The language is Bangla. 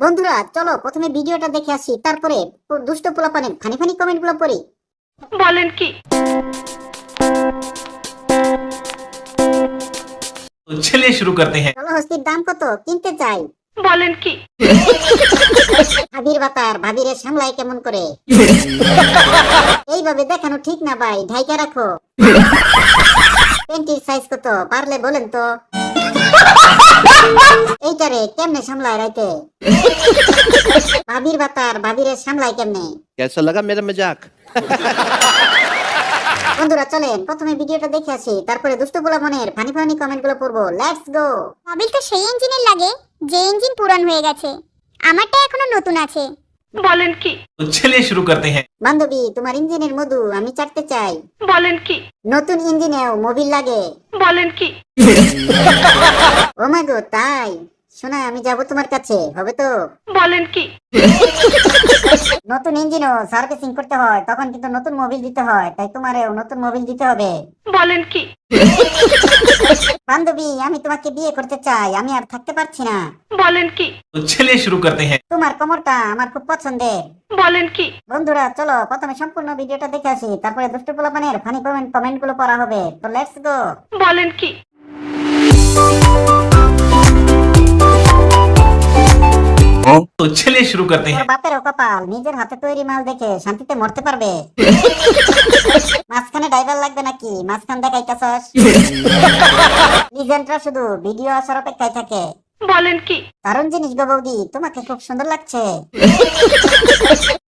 বন্ধুরা চলো প্রথমে ভিডিওটা দেখে আসি তারপরে দুষ্ট পোলা পানি ফানি ফানি কমেন্টগুলো পড়ি। বলেন কি? চলিয়ে শুরু করতে হ্যাঁ। চলো হস্তির দাম কত? কিনতে চাই। বলেন কি? ভাবির বাতার ভাবিরে সামলাই কেমন করে? এইভাবে দেখানো ঠিক না ভাই ঢাইকা রাখো। প্যান্টির সাইজ কত? পারলে বলেন তো। এইটারে কেমনে সামলায় রাইতে? ভাবির বাতার ভাবিরে সামলায় কেমনে? কেসা লাগা মজাক। বন্ধুরা চলেন প্রথমে ভিডিওটা দেখে আসি তারপরে দুষ্ট বলা মনের ফানি ফানি কমেন্টগুলো পড়ব লেটস গো তো সেই ইঞ্জিনের লাগে যে ইঞ্জিন পুরান হয়ে গেছে। আমারটা এখনও নতুন আছে। বলেন কি? চলে শুরু করতে হ্যাঁ। বান্ধবী তোমার ইঞ্জিনের মধু আমি চাটতে চাই। বলেন কি? নতুন ইঞ্জিনেও মোবিল লাগে। বলেন কি? ও মা গো তাই? শোনা আমি যাব তোমার কাছে হবে তো? বলেন কি? নতুন ইঞ্জিনও সার্ভিসিং করতে হয় তখন কিন্তু নতুন মোবিল দিতে হয় তাই তোমারও নতুন মোবিল দিতে হবে। বলেন কি? বান্ধবী আমি তোমাকে বিয়ে করতে চাই আমি আর থাকতে পারছি না। বলেন কি? ছেলে শুরু করতে হ্যাঁ। তোমার কোমরটা আমার খুব পছন্দের। বলেন কি? বন্ধুরা চলো প্রথমে সম্পূর্ণ ভিডিওটা দেখে আসি তারপরে দুষ্টু পোলাপানের ফানি কমেন্ট কমেন্টগুলো পড়া হবে। তো লেটস গো বলেন কি? হ্যাঁ? তো ছেলে শুরু করতে হ্যাঁ। বাপের কপাল নিজের হাতে তৈরি মাল দেখে শান্তিতে মরতে পারবে। ড্রাইভার লাগবে নাকি? মাঝখান দেখাইতেছস লিজেন্ডরা শুধু ভিডিও আসার অপেক্ষায় থাকে। বলেন কি? কারণ জিনিস গো বৌদি তোমাকে খুব সুন্দর লাগছে।